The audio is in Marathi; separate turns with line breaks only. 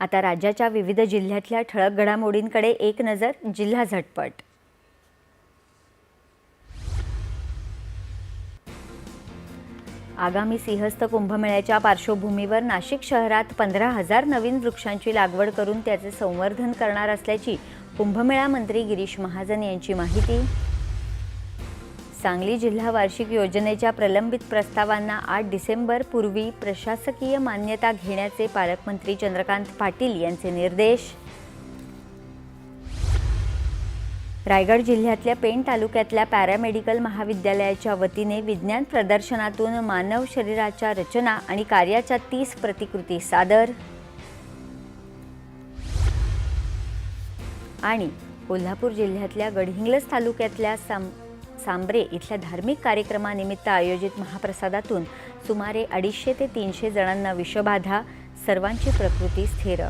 आता राज्याच्या विविध जिल्ह्यातल्या ठळक घडामोडींकडे एक नजर जिल्हा झटपट. आगामी सिंहस्थ कुंभमेळ्याच्या पार्श्वभूमीवर नाशिक शहरात पंधरा हजार नवीन वृक्षांची लागवड करून त्याचे संवर्धन करणार असल्याची कुंभमेळा मंत्री गिरीश महाजन यांची माहिती. सांगली जिल्हा वार्षिक योजनेच्या प्रलंबित प्रस्तावांना आठ डिसेंबर पूर्वी प्रशासकीय मान्यता घेण्याचे पालकमंत्री चंद्रकांत पाटील यांचे निर्देश. रायगड जिल्ह्यातल्या पेण तालुक्यातल्या पॅरामेडिकल महाविद्यालयाच्या वतीने विज्ञान प्रदर्शनातून मानव शरीराच्या रचना आणि कार्याच्या तीस प्रतिकृती सादर. आणि कोल्हापूर जिल्ह्यातल्या गडहिंग्लज तालुक्यातल्या साम सांबरे इथल्या धार्मिक कार्यक्रमानिमित्त आयोजित महाप्रसादातून सुमारे अडीचशे ते तीनशे जणांना विषबाधा सर्वांची प्रकृती स्थिर.